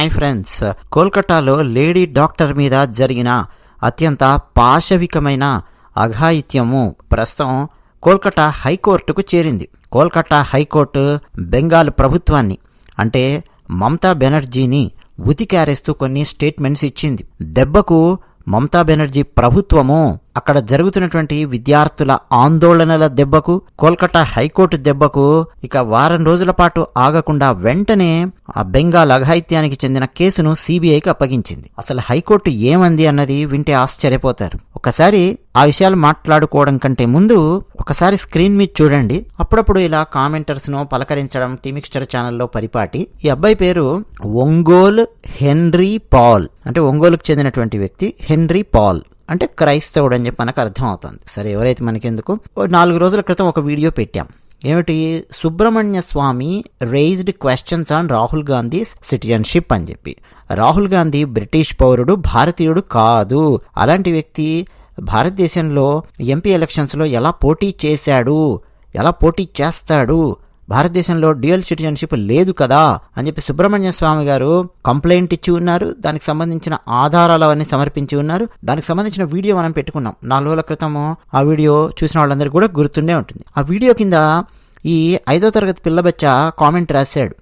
Hi friends. కోల్కతాలో lady doctor మీద జరిగిన అత్యంత పాశవికమైన అఘాయిత్యము ప్రస్తుతం కోల్కతా హైకోర్టుకు చేరింది. కోల్కతా హైకోర్టు బెంగాల్ ప్రభుత్వాన్ని అంటే మమతా బెనర్జీని ఉతికారేస్తూ కొన్ని స్టేట్మెంట్స్ ఇచ్చింది. దెబ్బకు మమతా బెనర్జీ ప్రభుత్వము అక్కడ జరుగుతున్నటువంటి విద్యార్థుల ఆందోళనల దెబ్బకు కోల్కతా హైకోర్టు దెబ్బకు ఇక వారం రోజుల పాటు ఆగకుండా వెంటనే ఆ బెంగాల్ అఘాయిత్యానికి చెందిన కేసును సిబిఐకి అప్పగించింది. అసలు హైకోర్టు ఏమంది అన్నది వింటే ఆశ్చర్యపోతారు. ఒకసారి ఆ విషయాలు మాట్లాడుకోవడం కంటే ముందు ఒకసారి స్క్రీన్ మీద చూడండి. అప్పుడప్పుడు ఇలా కామెంటర్స్ను పలకరించడం టీమిక్స్చర్ ఛానల్లో పరిపాటి ఈ అబ్బాయి పేరు ఒంగోల్ హెన్రీ పాల్. అంటే ఒంగోలుకు చెందినటువంటి వ్యక్తి హెన్రీ పాల్. అంటే క్రైస్తవుడు అని చెప్పి మనకు అర్థం అవుతుంది సరే ఎవరైతే మనకెందుకు? ఓ నాలుగు రోజుల క్రితం ఒక వీడియో పెట్టాం. ఏమిటి? Subrahmanya Swamy raised questions on Rahul Gandhi citizenship అని చెప్పి. రాహుల్ గాంధీ బ్రిటిష్ పౌరుడు భారతీయుడు కాదు. అలాంటి వ్యక్తి భారతదేశంలో ఎంపీ ఎలక్షన్స్లో ఎలా పోటీ చేశాడు? ఎలా పోటీ చేస్తాడు? భారతదేశంలో డ్యూయల్ సిటిజన్షిప్ లేదు కదా అని చెప్పి సుబ్రహ్మణ్య స్వామి గారు కంప్లైంట్ ఇచ్చి ఉన్నారు. దానికి సంబంధించిన ఆధారాలు అవన్నీ సమర్పించి ఉన్నారు. దానికి సంబంధించిన వీడియో మనం పెట్టుకున్నాం. నాలుగు రోజుల క్రితము ఆ వీడియో చూసిన వాళ్ళందరికీ కూడా గుర్తుండే ఉంటుంది. ఆ వీడియో కింద ఈ ఐదో తరగతి పిల్లబచ్చ కామెంట్ రాశాడు.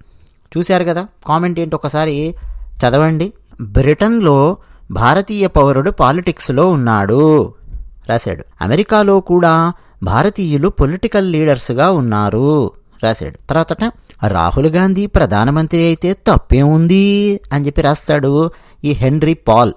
చూశారు కదా? కామెంట్ ఏంటి ఒకసారి చదవండి. బ్రిటన్లో భారతీయ పౌరుడు పాలిటిక్స్లో ఉన్నాడు రాశాడు. అమెరికాలో కూడా భారతీయులు పొలిటికల్ లీడర్స్గా ఉన్నారు. రాశాడు. తర్వాత రాహుల్ గాంధీ ప్రధానమంత్రి అయితే తప్పే ఉంది అని చెప్పి రాస్తాడు ఈ హెన్రీ పాల్.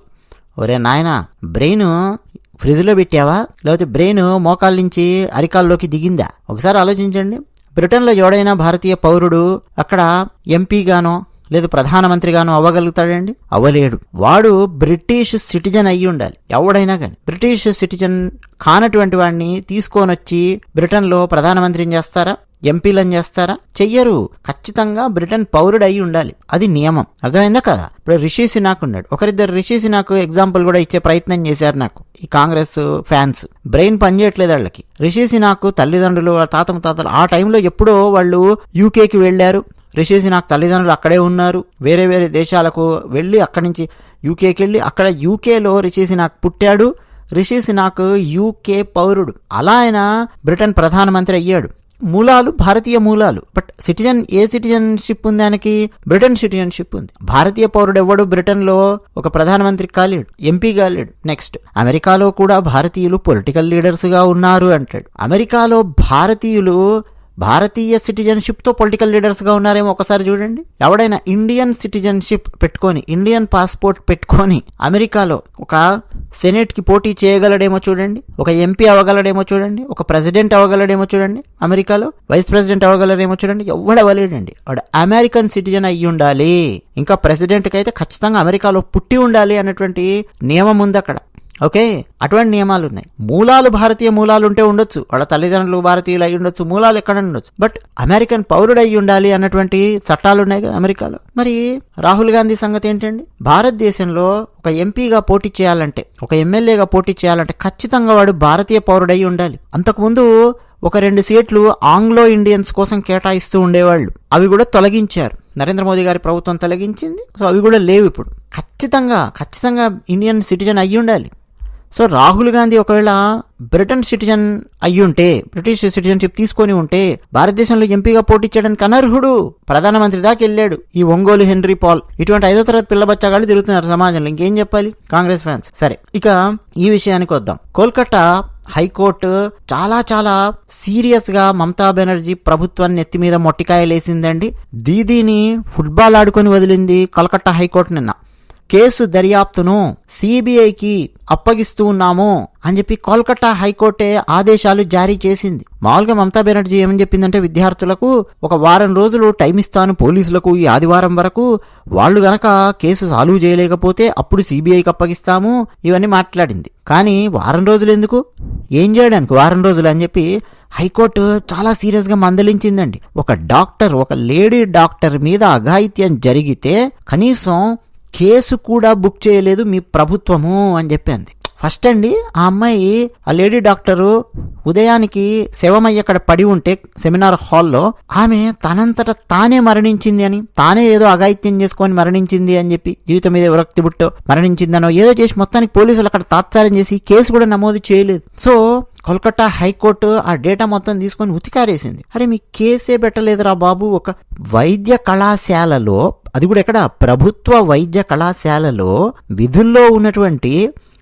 ఒరే నాయన బ్రెయిన్ ఫ్రిడ్జ్లో పెట్టావా? లేకపోతే బ్రెయిన్ మోకాల నుంచి అరికాల్లోకి దిగిందా? ఒకసారి ఆలోచించండి. బ్రిటన్లో ఎవడైనా భారతీయ పౌరుడు అక్కడ ఎంపీగానో లేదు ప్రధానమంత్రిగానో అవ్వగలుగుతాడండి? అవ్వలేడు. వాడు బ్రిటిష్ సిటిజన్ అయ్యి ఉండాలి. ఎవడైనా కానీ. బ్రిటిష్ సిటిజన్ కానటువంటి వాడిని తీసుకొని వచ్చి బ్రిటన్లో ప్రధానమంత్రిని చేస్తారా? ఎంపీలను చేస్తారా? చెయ్యరు. ఖచ్చితంగా బ్రిటన్ పౌరుడు అయి ఉండాలి. అది నియమం. అర్థమైందా కదా? ఇప్పుడు రిషి సినాక్ ఉన్నాడు. ఒకరిద్దరు రిషి సినాకు ఎగ్జాంపుల్ కూడా ఇచ్చే ప్రయత్నం చేశారు నాకు. ఈ కాంగ్రెస్ ఫ్యాన్స్. బ్రెయిన్ పనిచేయట్లేదు వాళ్ళకి. రిషి సినాకు తల్లిదండ్రులు తాత తాతలు ఆ టైంలో ఎప్పుడో వాళ్ళు యూకేకి వెళ్ళారు. రిషి సినాక్ తల్లిదండ్రులు అక్కడే ఉన్నారు. వేరే వేరే దేశాలకు వెళ్ళి అక్కడి నుంచి యూకేకి వెళ్ళి అక్కడ యూకేలో రిషి సినాక్ పుట్టాడు. రిషి సినాక్ యూకే పౌరుడు. అలా ఆయన బ్రిటన్ ప్రధానమంత్రి అయ్యాడు. మూలాలు భారతీయ మూలాలు. బట్ సిటిజన్ ఏ సిటిజన్షిప్ ఉంది ఆయనకి? బ్రిటన్ సిటిజన్షిప్ ఉంది. భారతీయ పౌరుడు ఎవడు బ్రిటన్లో ఒక ప్రధానమంత్రి కాలేడు. ఎంపీ కాలేడు. నెక్స్ట్ అమెరికాలో కూడా భారతీయులు పొలిటికల్ లీడర్స్గా ఉన్నారు అంటాడు. అమెరికాలో భారతీయులు భారతీయ సిటిజన్షిప్తో పొలిటికల్ లీడర్స్గా ఉన్నారేమో ఒకసారి చూడండి. ఎవడైనా ఇండియన్ సిటిజన్షిప్ పెట్టుకొని ఇండియన్ పాస్పోర్ట్ పెట్టుకొని అమెరికాలో ఒక సెనేట్కి పోటీ చేయగలడేమో చూడండి. ఒక ఎంపీ అవ్వగలడేమో చూడండి. ఒక ప్రెసిడెంట్ అవ్వగలడేమో చూడండి. అమెరికాలో వైస్ ప్రెసిడెంట్ అవ్వగలరేమో చూడండి. ఎవడవ్వలేడండి వాడు అమెరికన్ సిటిజన్ అయ్యి ఉండాలి. ఇంకా ప్రెసిడెంట్కి అయితే ఖచ్చితంగా అమెరికాలో పుట్టి ఉండాలి అన్నటువంటి నియమం ఉంది అక్కడ ఓకే అటువంటి నియమాలు ఉన్నాయి. మూలాలు భారతీయ మూలాలు ఉంటే ఉండొచ్చు. వాళ్ళ తల్లిదండ్రులు భారతీయులు అయి ఉండొచ్చు మూలాలు ఎక్కడ ఉండొచ్చు. బట్ అమెరికన్ పౌరుడు అయి ఉండాలి అన్నటువంటి చట్టాలు ఉన్నాయి కదా అమెరికాలో. మరి రాహుల్ గాంధీ సంగతి ఏంటండి? భారతదేశంలో ఒక ఎంపీగా పోటీ చేయాలంటే ఒక ఎమ్మెల్యేగా పోటీ చేయాలంటే ఖచ్చితంగా వాడు భారతీయ పౌరుడై ఉండాలి. అంతకుముందు ఒక రెండు సీట్లు ఆంగ్లో ఇండియన్స్ కోసం కేటాయిస్తూ ఉండేవాళ్ళు. అవి కూడా తొలగించారు. నరేంద్ర మోదీ గారి ప్రభుత్వం తొలగించింది. సో అవి కూడా లేవు ఇప్పుడు. ఖచ్చితంగా ఖచ్చితంగా ఇండియన్ సిటిజన్ అయ్యి ఉండాలి సో రాహుల్ గాంధీ ఒకవేళ బ్రిటన్ సిటిజన్ అయ్యుంటే బ్రిటిష్ సిటిజన్షిప్ తీసుకొని ఉంటే భారతదేశంలో ఎంపీగా పోటీ చేయడానికి అనర్హుడు. ప్రధానమంత్రి దాకా వెళ్ళాడు. ఈ ఒంగోలు హెన్రీ పాల్. ఇటువంటి ఐదో తరగతి పిల్ల బచ్చగాళ్ళు తిరుగుతున్నారు సమాజంలో. ఇంకేం చెప్పాలి? కాంగ్రెస్ ఫ్యాన్స్. సరే. ఇక ఈ విషయానికి వద్దాం. కోల్కతా హైకోర్టు చాలా చాలా సీరియస్గా మమతా బెనర్జీ ప్రభుత్వాన్ని నెత్తి మీద మొట్టికాయలేసిందండి. దీదీని ఫుట్బాల్ ఆడుకొని వదిలింది కలకత్తా హైకోర్టు నిన్న. కేసు దర్యాప్తును సిబిఐకి అప్పగిస్తూ ఉన్నాము అని చెప్పి కోల్కతా హైకోర్టే ఆదేశాలు జారీ చేసింది. మామూలుగా మమతా బెనర్జీ ఏమని చెప్పిందంటే విద్యార్థులకు ఒక వారం రోజులు టైం ఇస్తాను పోలీసులకు ఈ ఆదివారం వరకు. వాళ్ళు గనక కేసు సాల్వ్ చేయలేకపోతే అప్పుడు సిబిఐకి అప్పగిస్తాము ఇవన్నీ మాట్లాడింది. కానీ వారం రోజులు ఎందుకు? ఏం చేయడానికి వారం రోజులు అని చెప్పి హైకోర్టు చాలా సీరియస్గా మందలించిందండి. ఒక డాక్టర్ ఒక లేడీ డాక్టర్ మీద అఘాయిత్యం జరిగితే కనీసం కేసు కూడా బుక్ చేయలేదు మీ ప్రభుత్వము అని చెప్పింది ఫస్ట్ అండి ఆ అమ్మాయి ఆ లేడీ డాక్టరు ఉదయానికి శవమయ్య అక్కడ పడి ఉంటే సెమినార్ హాల్లో ఆమె తనంతట తానే మరణించింది అని తానే ఏదో అఘాయిత్యం చేసుకొని మరణించింది అని చెప్పి జీవితం మీద విరక్తి బుట్టో మరణించిందనో ఏదో చేసి మొత్తానికి పోలీసులు అక్కడ తాత్సారం చేసి కేసు కూడా నమోదు చేయలేదు. సో కోల్కతా హైకోర్టు ఆ డేటా మొత్తం తీసుకొని ఉతికారేసింది. అరే మీ కేసే పెట్టలేదురా బాబు. ఒక వైద్య కళాశాలలో అది కూడా ఎక్కడ? ప్రభుత్వ వైద్య కళాశాలలో విధుల్లో ఉన్నటువంటి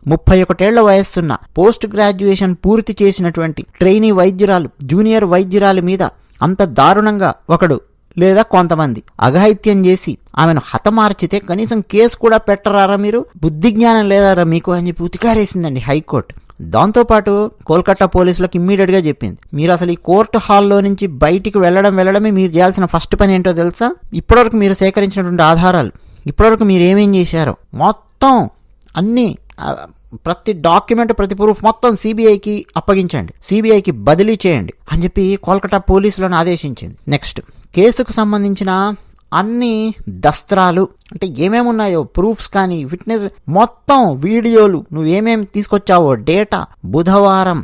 ముప్పై ఒకటేళ్ళ వయస్సున్న పోస్ట్ గ్రాడ్యుయేషన్ పూర్తి చేసినటువంటి ట్రైనీ వైద్యురాలు జూనియర్ వైద్యురాలి మీద అంత దారుణంగా ఒకడు లేదా కొంతమంది అఘాయిత్యం చేసి ఆమెను హతమార్చితే కనీసం కేసు కూడా పెట్టరారా మీరు? బుద్ధి జ్ఞానం లేదారా మీకు అని చెప్పి ఉతికారేసిందండి హైకోర్టు. దాంతోపాటు కోల్కతా పోలీసులకు ఇమ్మీడియట్గా చెప్పింది. మీరు అసలు ఈ కోర్టు హాల్లో నుంచి బయటికి వెళ్ళడం వెళ్ళడమే మీరు చేయాల్సిన ఫస్ట్ పని ఏంటో తెలుసా? ఇప్పటివరకు మీరు సేకరించినటువంటి ఆధారాలు ఇప్పటివరకు మీరు ఏమేం చేశారో మొత్తం అన్నీ ప్రతి డాక్యుమెంట్ ప్రతి ప్రూఫ్ మొత్తం సిబిఐకి అప్పగించండి. సిబిఐకి బదిలీ చేయండి అని చెప్పి కోల్కతా పోలీసులను ఆదేశించింది. నెక్స్ట్ కేసుకు సంబంధించిన అన్ని దస్త్రాలు అంటే ఏమేమి ఉన్నాయో ప్రూఫ్స్ కానీ ఫిట్నెస్ మొత్తం వీడియోలు నువ్వేమేమి తీసుకొచ్చావో డేటా బుధవారం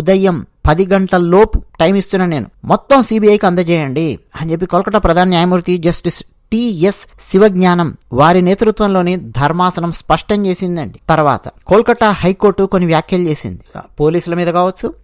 ఉదయం పది గంటల లోపు టైం ఇస్తున్నాను నేను. మొత్తం సిబిఐకి అందజేయండి అని చెప్పి కోల్కతా ప్రధాన న్యాయమూర్తి జస్టిస్ టిఎస్ శివజ్ఞానం. వారి నేతృత్వంలోని ధర్మాసనం స్పష్టం చేసిందండి. తర్వాత కోల్కతా హైకోర్టు కొన్ని వ్యాఖ్యలు చేసింది. పోలీసుల మీద కావచ్చు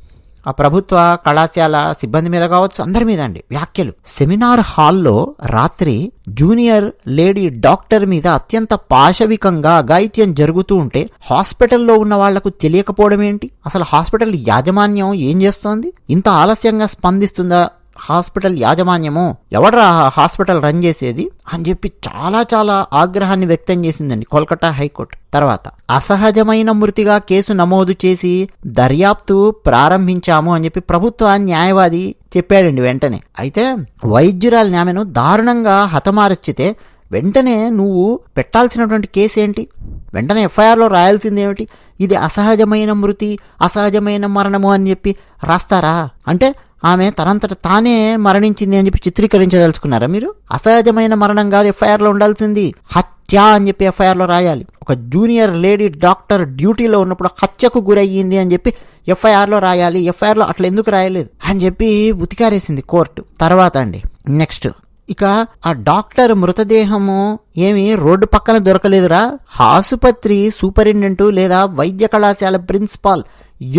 ఆ ప్రభుత్వ కళాశాల సిబ్బంది మీద కావచ్చు అందరి మీద అండి వ్యాఖ్యలు. సెమినార్ హాల్లో రాత్రి జూనియర్ లేడీ డాక్టర్ మీద అత్యంత పాశవికంగా అఘాయిత్యం జరుగుతూ ఉంటే హాస్పిటల్లో ఉన్న వాళ్ళకు తెలియకపోవడం ఏంటి అసలు హాస్పిటల్ యాజమాన్యం ఏం చేస్తోంది? ఇంత ఆలస్యంగా స్పందిస్తుందా హాస్పిటల్ యాజమాన్యము ఎవడరా హాస్పిటల్ రన్ చేసేది అని చెప్పి చాలా చాలా ఆగ్రహాన్ని వ్యక్తం చేసిందండి కోల్కతా హైకోర్టు. తర్వాత అసహజమైన మృతిగా కేసు నమోదు చేసి దర్యాప్తు ప్రారంభించాము అని చెప్పి ప్రభుత్వ న్యాయవాది చెప్పాడండి వెంటనే. అయితే వైద్యురాలి ఆమెను దారుణంగా హతమార్చితే వెంటనే నువ్వు పెట్టాల్సినటువంటి కేసు ఏంటి? వెంటనే ఎఫ్ఐఆర్లో రాయాల్సిందేమిటి ఇది అసహజమైన మృతి అసహజమైన మరణము అని చెప్పి రాస్తారా? అంటే ఆమె తనంతట తానే మరణించింది అని చెప్పి చిత్రీకరించదలుచుకున్నారా మీరు? అసహజమైన మరణం కాదు ఎఫ్ఐఆర్లో ఉండాల్సింది. హత్య అని చెప్పి ఎఫ్ఐఆర్లో రాయాలి. ఒక జూనియర్ లేడీ డాక్టర్ డ్యూటీలో ఉన్నప్పుడు హత్యకు గురయ్యింది అని చెప్పి ఎఫ్ఐఆర్లో రాయాలి. ఎఫ్ఐఆర్లో అట్లా ఎందుకు రాయలేదు? అని చెప్పి ఉతికారేసింది కోర్టు. తర్వాత అండి నెక్స్ట్. ఇక ఆ డాక్టర్ మృతదేహము ఏమి రోడ్డు పక్కన దొరకలేదురా. ఆసుపత్రి సూపరింటెండెంట్ లేదా వైద్య కళాశాల ప్రిన్సిపాల్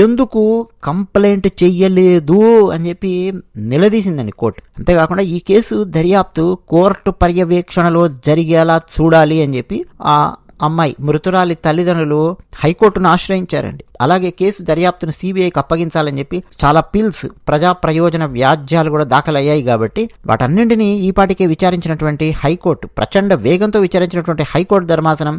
ఎందుకు కంప్లైంట్ చెయ్యలేదు అని చెప్పి నిలదీసిందండి కోర్టు. అంతేకాకుండా ఈ కేసు దర్యాప్తు కోర్టు పర్యవేక్షణలో జరిగేలా చూడాలి అని చెప్పి ఆ అమ్మాయి మృతురాలి తల్లిదండ్రులు హైకోర్టును ఆశ్రయించారండి. అలాగే కేసు దర్యాప్తును సిబిఐకి అప్పగించాలని చెప్పి చాలా పిల్స్ ప్రజా ప్రయోజన వ్యాజ్యాలు కూడా దాఖలయ్యాయి కాబట్టి వాటన్నింటినీ ఈపాటికే విచారించినటువంటి హైకోర్టు ప్రచండ వేగంతో విచారించినటువంటి హైకోర్టు ధర్మాసనం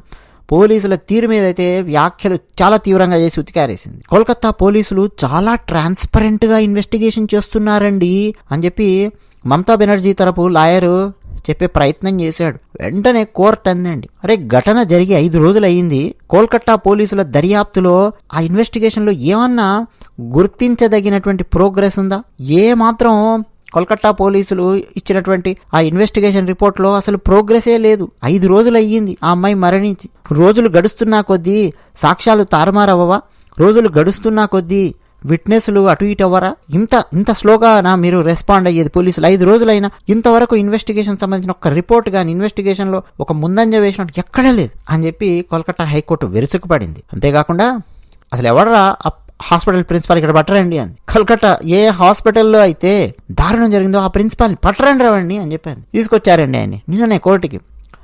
పోలీసుల తీరు మీద అయితే వ్యాఖ్యలు చాలా తీవ్రంగా చేసి ఉతికారేసింది. కోల్కతా పోలీసులు చాలా ట్రాన్స్పరెంట్గా ఇన్వెస్టిగేషన్ చేస్తున్నారండి అని చెప్పి మమతా బెనర్జీ తరపు లాయరు చెప్పే ప్రయత్నం చేశాడు. వెంటనే కోర్టు అందండి. అరే ఘటన జరిగి ఐదు రోజులు అయింది కోల్కట్టా పోలీసుల దర్యాప్తులో ఆ ఇన్వెస్టిగేషన్లో ఏమన్నా గుర్తించదగినటువంటి ప్రోగ్రెస్ ఉందా? ఏ మాత్రం కోల్కట్టా పోలీసులు ఇచ్చినటువంటి ఆ ఇన్వెస్టిగేషన్ రిపోర్ట్లో అసలు ప్రోగ్రెసే లేదు. ఐదు రోజులు అయ్యింది ఆ అమ్మాయి మరణించి. రోజులు గడుస్తున్నా కొద్దీ సాక్ష్యాలు తారుమారవ్వవా రోజులు గడుస్తున్నా కొద్దీ విట్నెస్లు అటు ఇటు అవ్వరా? ఇంత ఇంత స్లోగా నా మీరు రెస్పాండ్ అయ్యేది పోలీసులు? ఐదు రోజులైనా ఇంతవరకు ఇన్వెస్టిగేషన్ సంబంధించిన ఒక రిపోర్ట్ కానీ ఇన్వెస్టిగేషన్లో ఒక ముందంజ వేసినట్టు ఎక్కడా లేదు అని చెప్పి కోల్కతా హైకోర్టు వెరుసుకుపడింది అంతేకాకుండా అసలు ఎవడరా? ఆ హాస్పిటల్ ప్రిన్సిపాల్ ఇక్కడ పట్టరండి అని కల్కట్టా ఏ హాస్పిటల్లో అయితే దారుణం జరిగిందో ఆ ప్రిన్సిపాల్ని పట్టరండి రావండి అని చెప్పాను. తీసుకొచ్చారండి ఆయన నిన్ననే కోర్టుకి.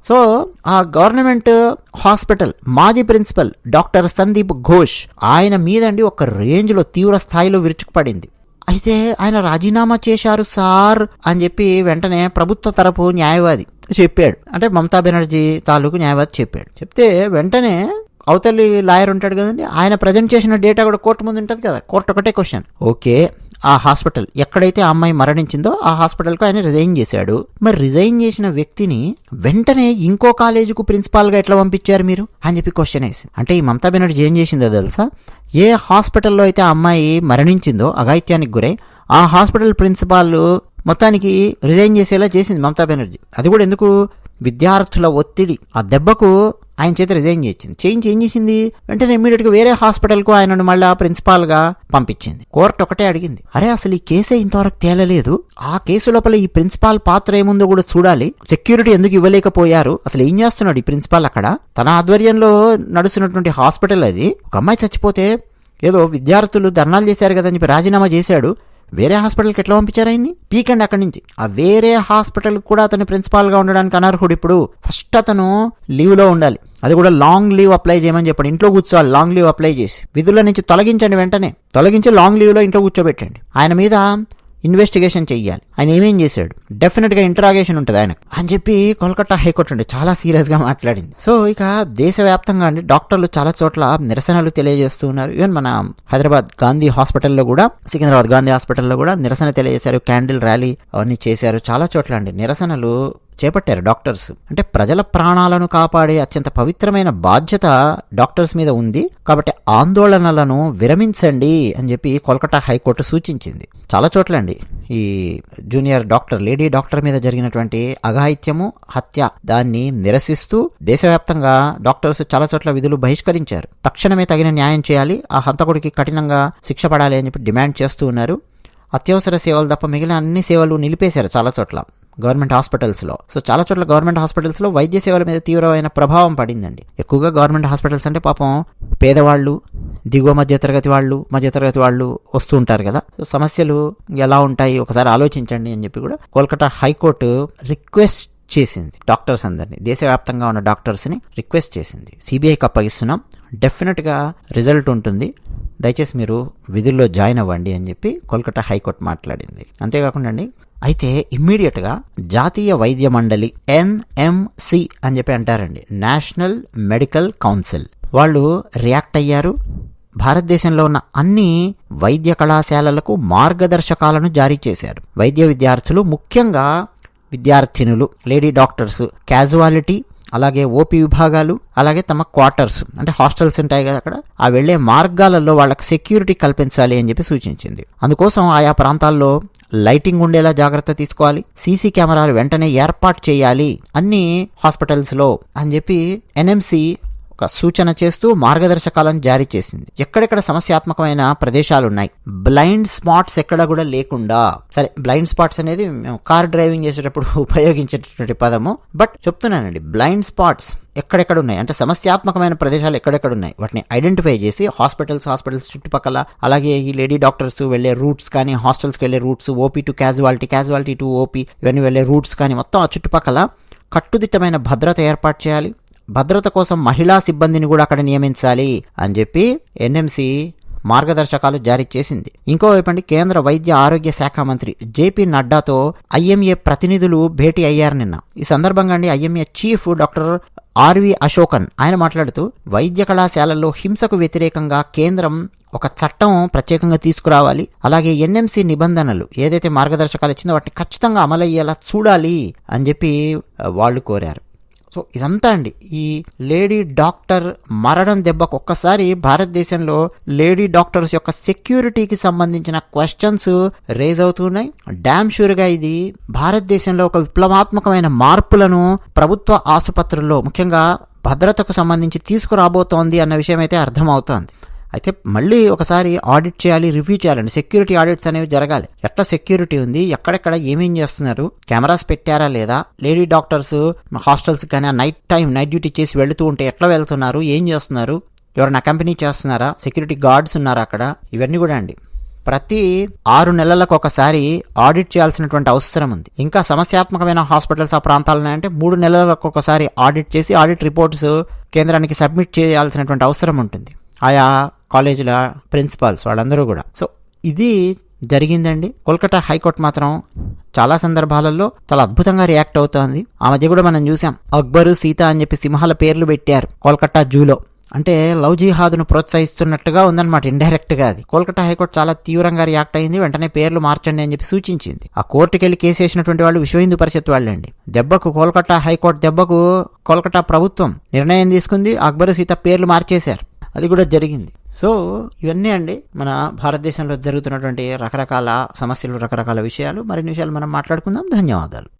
సో ఆ గవర్నమెంట్ హాస్పిటల్ మాజీ ప్రిన్సిపల్ డాక్టర్ సందీప్ ఘోష్ ఆయన మీదండి ఒక రేంజ్లో తీవ్ర స్థాయిలో విరుచుకుపడింది. అయితే ఆయన రాజీనామా చేశారు సార్ అని చెప్పి వెంటనే ప్రభుత్వ తరపు న్యాయవాది చెప్పాడు. అంటే మమతా బెనర్జీ తాలూకు న్యాయవాది చెప్పాడు. చెప్తే వెంటనే అవతలి లాయర్ ఉంటాడు కదండి ఆయన ప్రజెంట్ చేసిన డేటా కూడా కోర్టు ముందు ఉంటుంది కదా కోర్టు ఒకటే క్వశ్చన్ ఓకే ఆ హాస్పిటల్ ఎక్కడైతే ఆ అమ్మాయి మరణించిందో ఆ హాస్పిటల్కు ఆయన రిజైన్ చేశాడు. మరి రిజైన్ చేసిన వ్యక్తిని వెంటనే ఇంకో కాలేజీకు ప్రిన్సిపాల్గా ఎట్లా పంపించారు మీరు? అని చెప్పి క్వశ్చన్ వేసింది. అంటే ఈ మమతా బెనర్జీ ఏం చేసిందో తెలుసా? ఏ హాస్పిటల్లో అయితే ఆ అమ్మాయి మరణించిందో అఘాయిత్యానికి గురై ఆ హాస్పిటల్ ప్రిన్సిపాల్ మొత్తానికి రిజైన్ చేసేలా చేసింది మమతా బెనర్జీ. అది కూడా ఎందుకు? విద్యార్థుల ఒత్తిడి. ఆ దెబ్బకు ఆయన చేత రిజైన్ చేయించింది. చేయించి ఏం చేసింది? వెంటనే ఇమీడియట్గా వేరే హాస్పిటల్కు ఆయనను మళ్ళీ ప్రిన్సిపాల్గా పంపించింది. కోర్టు ఒకటే అడిగింది. అరే అసలు ఈ కేసే ఇంతవరకు తేలలేదు? ఆ కేసు లోపల ఈ ప్రిన్సిపాల్ పాత్ర ఏముందో కూడా చూడాలి. సెక్యూరిటీ ఎందుకు ఇవ్వలేకపోయారు? అసలు ఏం చేస్తున్నాడు ఈ ప్రిన్సిపాల్ అక్కడ? తన ఆధ్వర్యంలో నడుస్తున్నటువంటి హాస్పిటల్ అది. ఒక అమ్మాయి చచ్చిపోతే ఏదో విద్యార్థులు ధర్నాలు చేశారు కదా అని చెప్పి రాజీనామా చేశాడు. వేరే హాస్పిటల్కి ఎట్లా పంపించారు ఆయన్ని? పీకండి అక్కడి నుంచి. ఆ వేరే హాస్పిటల్ కూడా అతను ప్రిన్సిపాల్గా ఉండడానికి అనర్హుడు ఇప్పుడు. ఫస్ట్ అతను లీవ్లో ఉండాలి. అది కూడా లాంగ్ లీవ్ అప్లై చేయమని చెప్పండి. ఇంట్లో కూర్చోవాలి లాంగ్ లీవ్ అప్లై చేసి. విధుల నుంచి తొలగించండి వెంటనే. తొలగించి లాంగ్ లీవ్లో ఇంట్లో కూర్చోబెట్టండి. ఆయన మీద ఇన్వెస్టిగేషన్ చేయాలి ఆయన ఏమేం చేశాడు? డెఫినెట్గా ఇంటరాగేషన్ ఉంటుంది ఆయనకు. అని చెప్పి కోల్కతా హైకోర్టు అండి చాలా సీరియస్గా మాట్లాడింది. సో ఇక దేశవ్యాప్తంగా అండి డాక్టర్లు చాలా చోట్ల నిరసనలు తెలియజేస్తూ ఉన్నారు. ఈవెన్ మన హైదరాబాద్ గాంధీ హాస్పిటల్లో కూడా సికింద్రాబాద్ గాంధీ హాస్పిటల్లో కూడా నిరసన తెలియజేశారు. క్యాండిల్ ర్యాలీ అవన్నీ చేశారు. చాలా చోట్ల అండి నిరసనలు చేపట్టారు డాక్టర్స్. అంటే ప్రజల ప్రాణాలను కాపాడే అత్యంత పవిత్రమైన బాధ్యత డాక్టర్స్ మీద ఉంది. కాబట్టి ఆందోళనలను విరమించండి అని చెప్పి కోల్కతా హైకోర్టు సూచించింది. చాలా చోట్ల అండి. ఈ జూనియర్ డాక్టర్ లేడీ డాక్టర్ మీద జరిగినటువంటి అఘాయిత్యము హత్య దాన్ని నిరసిస్తూ దేశవ్యాప్తంగా డాక్టర్స్ చాలా చోట్ల విధులు బహిష్కరించారు. తక్షణమే తగిన న్యాయం చేయాలి. ఆ హంతకుడికి కఠినంగా శిక్ష పడాలి అని చెప్పి డిమాండ్ చేస్తూ ఉన్నారు. అత్యవసర సేవలు తప్ప మిగిలిన అన్ని సేవలు నిలిపేశారు చాలా చోట్ల. గవర్నమెంట్ హాస్పిటల్స్లో. సో చాలా చోట్ల గవర్నమెంట్ హాస్పిటల్స్లో వైద్య సేవల మీద తీవ్రమైన ప్రభావం పడిందండి. ఎక్కువగా గవర్నమెంట్ హాస్పిటల్స్ అంటే పాపం పేదవాళ్ళు దిగువ మధ్యతరగతి వాళ్ళు మధ్యతరగతి వాళ్ళు వస్తూ ఉంటారు కదా. సో సమస్యలు ఎలా ఉంటాయి ఒకసారి ఆలోచించండి అని చెప్పి కూడా కోల్కతా హైకోర్టు రిక్వెస్ట్ చేసింది. డాక్టర్స్ అందరినీ దేశవ్యాప్తంగా ఉన్న డాక్టర్స్ని రిక్వెస్ట్ చేసింది. సిబిఐకి అప్పగిస్తున్నాం డెఫినెట్గా రిజల్ట్ ఉంటుంది. దయచేసి మీరు విధుల్లో జాయిన్ అవ్వండి అని చెప్పి కోల్కతా హైకోర్టు మాట్లాడింది. అంతేకాకుండా అండి అయితే ఇమ్మీడియట్గా జాతీయ వైద్య మండలి ఎన్ఎంసి అని చెప్పి అంటారండి. National medical council. వాళ్ళు రియాక్ట్ అయ్యారు. భారతదేశంలో ఉన్న అన్ని వైద్య కళాశాలలకు మార్గదర్శకాలను జారీ చేశారు. వైద్య విద్యార్థులు ముఖ్యంగా విద్యార్థినులు లేడీ డాక్టర్స్ క్యాజువాలిటీ అలాగే ఓపీ విభాగాలు అలాగే తమ క్వార్టర్స్ అంటే హాస్టల్స్ ఉంటాయి కదా అక్కడ ఆ వెళ్ళే మార్గాలలో వాళ్ళకి సెక్యూరిటీ కల్పించాలి అని చెప్పి సూచించింది. అందుకోసం ఆయా ప్రాంతాల్లో లైటింగ్ ఉండేలా జాగ్రత్త తీసుకోవాలి సీసీ కెమెరాలు వెంటనే ఏర్పాటు చేయాలి అన్ని హాస్పిటల్స్లో అని చెప్పి ఎన్ఎంసి ఒక సూచన చేస్తూ మార్గదర్శకాలను జారీ చేసింది. ఎక్కడెక్కడ సమస్యాత్మకమైన ప్రదేశాలు ఉన్నాయి బ్లైండ్ స్పాట్స్ ఎక్కడ కూడా లేకుండా. సరే బ్లైండ్ స్పాట్స్ అనేది మేము కార్ డ్రైవింగ్ చేసేటప్పుడు ఉపయోగించేటటువంటి పదము. బట్ చెప్తున్నానండి బ్లైండ్ స్పాట్స్ ఎక్కడెక్కడ ఉన్నాయి? అంటే సమస్యాత్మకమైన ప్రదేశాలు ఎక్కడెక్కడ ఉన్నాయి? వాటిని ఐడెంటిఫై చేసి హాస్పిటల్స్ హాస్పిటల్స్ చుట్టుపక్కల అలాగే ఈ లేడీ డాక్టర్స్ వెళ్ళే రూట్స్ కానీ హాస్టల్స్కి వెళ్ళే routes OP to casualty casualty to OP ఇవన్నీ వెళ్ళే రూట్స్ కానీ మొత్తం ఆ చుట్టుపక్కల కట్టుదిట్టమైన భద్రత ఏర్పాటు చేయాలి. భద్రత కోసం మహిళా సిబ్బందిని కూడా అక్కడ నియమించాలి అని చెప్పి ఎన్ఎంసి మార్గదర్శకాలు జారీ చేసింది. ఇంకోవైపండి కేంద్ర వైద్య ఆరోగ్య శాఖ మంత్రి జేపీ నడ్డాతో ఐఎంఏ ప్రతినిధులు భేటీ అయ్యారు నిన్న. ఈ సందర్భంగా అండి IMA chief doctor R V Asokan ఆయన మాట్లాడుతూ వైద్య కళాశాలల్లో హింసకు వ్యతిరేకంగా కేంద్రం ఒక చట్టం ప్రత్యేకంగా తీసుకురావాలి. అలాగే ఎన్ఎంసి నిబంధనలు ఏదైతే మార్గదర్శకాలు ఇచ్చిందో వాటిని ఖచ్చితంగా అమలయ్యేలా చూడాలి అని చెప్పి వాళ్ళు కోరారు. సో ఇదంతా అండి. ఈ లేడీ డాక్టర్ మరణం దెబ్బకు ఒక్కసారి భారతదేశంలో లేడీ డాక్టర్స్ యొక్క సెక్యూరిటీకి సంబంధించిన క్వశ్చన్స్ రేజ్ అవుతున్నాయి. డ్యామ్ షూర్గా ఇది భారతదేశంలో ఒక విప్లవాత్మకమైన మార్పులను ప్రభుత్వ ఆసుపత్రుల్లో ముఖ్యంగా భద్రతకు సంబంధించి తీసుకురాబోతోంది అన్న విషయం అయితే అర్థమవుతోంది. అయితే మళ్ళీ ఒకసారి ఆడిట్ చేయాలి రివ్యూ చేయాలండి. సెక్యూరిటీ ఆడిట్స్ అనేవి జరగాలి. ఎట్లా సెక్యూరిటీ ఉంది? ఎక్కడెక్కడ ఏమేం చేస్తున్నారు? కెమెరాస్ పెట్టారా లేదా? లేడీ డాక్టర్స్ హాస్టల్స్ కానీ నైట్ టైం నైట్ డ్యూటీ చేసి వెళుతూ ఉంటే ఎట్లా వెళ్తున్నారు? ఏం చేస్తున్నారు? ఎవరైనా కంపెనీ చేస్తున్నారా? సెక్యూరిటీ గార్డ్స్ ఉన్నారా అక్కడ? ఇవన్నీ కూడా అండి. ప్రతి ఆరు నెలలకు ఒకసారి ఆడిట్ చేయాల్సినటువంటి అవసరం ఉంది. ఇంకా సమస్యాత్మకమైన హాస్పిటల్స్ ఆ ప్రాంతాలు ఉన్నాయంటే మూడు నెలలకు ఒకసారి ఆడిట్ చేసి ఆడిట్ రిపోర్ట్స్ కేంద్రానికి సబ్మిట్ చేయాల్సినటువంటి అవసరం ఉంటుంది. ఆయా కాలేజీల ప్రిన్సిపాల్స్ వాళ్ళందరూ కూడా. సో ఇది జరిగిందండి. కోల్కతా హైకోర్టు మాత్రం చాలా సందర్భాలలో చాలా అద్భుతంగా రియాక్ట్ అవుతోంది. ఆ మధ్య కూడా మనం చూసాం అక్బరు సీత అని చెప్పి సింహాల పేర్లు పెట్టారు కోల్కతా జూలో. అంటే లవ్ జిహాద్ను ప్రోత్సహిస్తున్నట్టుగా ఉందన్నమాట ఇండైరెక్ట్గా అది. కోల్కతా హైకోర్టు చాలా తీవ్రంగా రియాక్ట్ అయింది వెంటనే పేర్లు మార్చండి అని చెప్పి సూచించింది. ఆ కోర్టుకి వెళ్ళి కేసు వేసినటువంటి వాళ్ళు విశ్వ హిందూ పరిషత్ వాళ్ళండి. దెబ్బకు కోల్కతా హైకోర్టు దెబ్బకు కోల్కతా ప్రభుత్వం నిర్ణయం తీసుకుంది అక్బరు సీత పేర్లు మార్చేశారు. అది కూడా జరిగింది. సో ఇవన్నీ అండి మన భారతదేశంలో జరుగుతున్నటువంటి రకరకాల సమస్యలు రకరకాల విషయాలు. మరిన్ని విషయాలు మనం మాట్లాడుకుందాం. ధన్యవాదాలు.